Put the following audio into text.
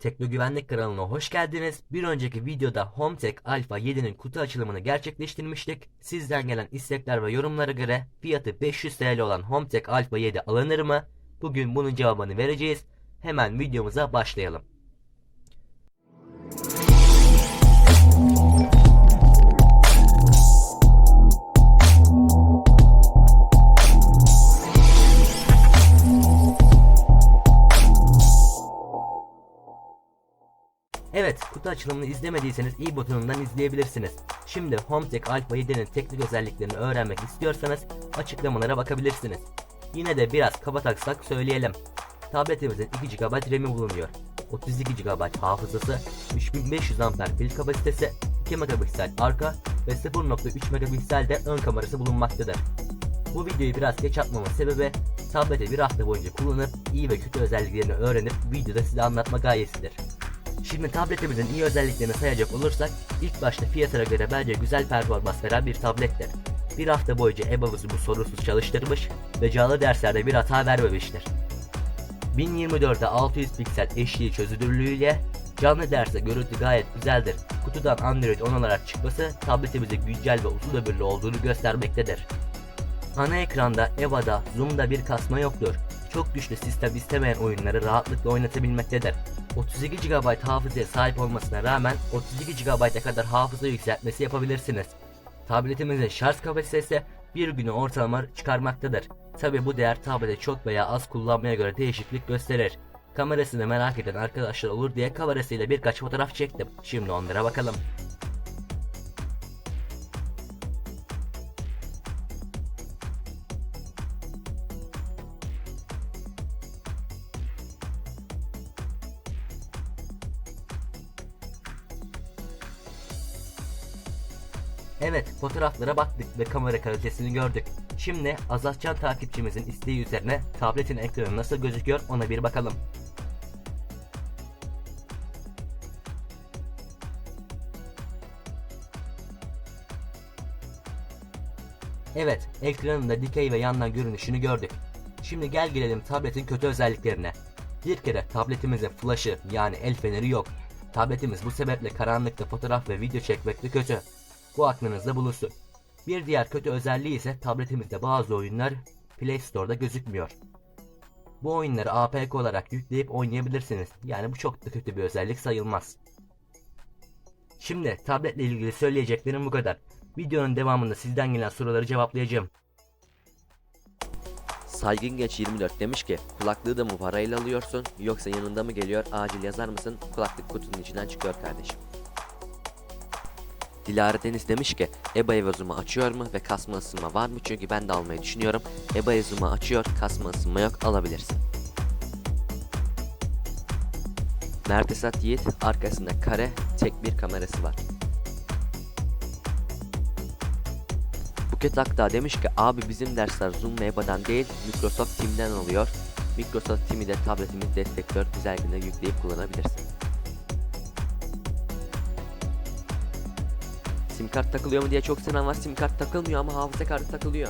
Tekno Güvenlik kanalına hoş geldiniz. Bir önceki videoda HomeTech Alpha 7'nin kutu açılımını gerçekleştirmiştik. Sizden gelen istekler ve yorumlara göre fiyatı 500 TL olan HomeTech Alpha 7 alınır mı? Bugün bunun cevabını vereceğiz. Hemen videomuza başlayalım. Evet, kutu açılımını izlemediyseniz i butonundan izleyebilirsiniz. Şimdi HomeTech Alpha 7'nin teknik özelliklerini öğrenmek istiyorsanız açıklamalara bakabilirsiniz. Yine de biraz kabataslak söyleyelim. Tabletimizin 2 GB RAM'i bulunuyor. 32 GB hafızası, 3500 mAh pil kapasitesi, 2 megapiksel arka ve 0.3 megapiksel de ön kamerası bulunmaktadır. Bu videoyu biraz geç atmamın sebebi tableti bir hafta boyunca kullanıp iyi ve kötü özelliklerini öğrenip videoda size anlatma gayesidir. Şimdi tabletimizin iyi özelliklerini sayacak olursak ilk başta fiyatına göre bence güzel performans veren bir tablettir. Bir hafta boyunca EBA'mızı bu sorunsuz çalıştırmış ve canlı derslerde bir hata vermemiştir. 1024'e 600 piksel HD çözünürlüğüyle canlı derste görüntü gayet güzeldir. Kutudan Android 10 olarak çıkması tabletimizin güncel ve uzun ömürlü olduğunu göstermektedir. Ana ekranda EVA'da, Zoom'da bir kasma yoktur. Çok güçlü sistem istemeyen oyunları rahatlıkla oynatabilmektedir. 32 GB hafızaya sahip olmasına rağmen 32 GB'a kadar hafıza yükseltmesi yapabilirsiniz. Tabletimizin şarj kapasitesi bir günü ortalama çıkarmaktadır. Tabi bu değer tablete çok veya az kullanmaya göre değişiklik gösterir. Kamerasını merak eden arkadaşlar olur diye kamerasıyla birkaç fotoğraf çektim. Şimdi onlara bakalım. Evet, fotoğraflara baktık ve kamera kalitesini gördük. Şimdi Azatcan takipçimizin isteği üzerine tabletin ekranı nasıl gözüküyor ona bir bakalım. Evet, ekranın da dikey ve yandan görünüşünü gördük. Şimdi gel gelelim tabletin kötü özelliklerine. Bir kere tabletimizin flash'ı yani el feneri yok. Tabletimiz bu sebeple karanlıkta fotoğraf ve video çekmekte kötü. Bu aklınızda bulunsun. Bir diğer kötü özelliği ise tabletimizde bazı oyunlar Play Store'da gözükmüyor. Bu oyunları APK olarak yükleyip oynayabilirsiniz. Yani bu çok da kötü bir özellik sayılmaz. Şimdi tabletle ilgili söyleyeceklerim bu kadar. Videonun devamında sizden gelen soruları cevaplayacağım. Saygın Geç 24 demiş ki kulaklığı da mı parayla alıyorsun yoksa yanında mı geliyor acil yazar mısın kulaklık kutunun içinden çıkıyor kardeşim. Dilara Deniz demiş ki EBA evozumu açıyor mu ve kasma ısınma var mı çünkü ben de almayı düşünüyorum. EBA evozumu açıyor kasma ısınma yok alabilirsin. Mertesat Yiğit arkasında kare tek bir kamerası var. Buket Akdağ demiş ki abi bizim dersler Zoom ve EBA'dan değil Microsoft Team'den oluyor. Microsoft Team'i de tabletimiz destekliyor güzel günde yükleyip kullanabilirsin. Sim kart takılıyor mu diye çok soran var. Sim kart takılmıyor ama hafıza kartı takılıyor.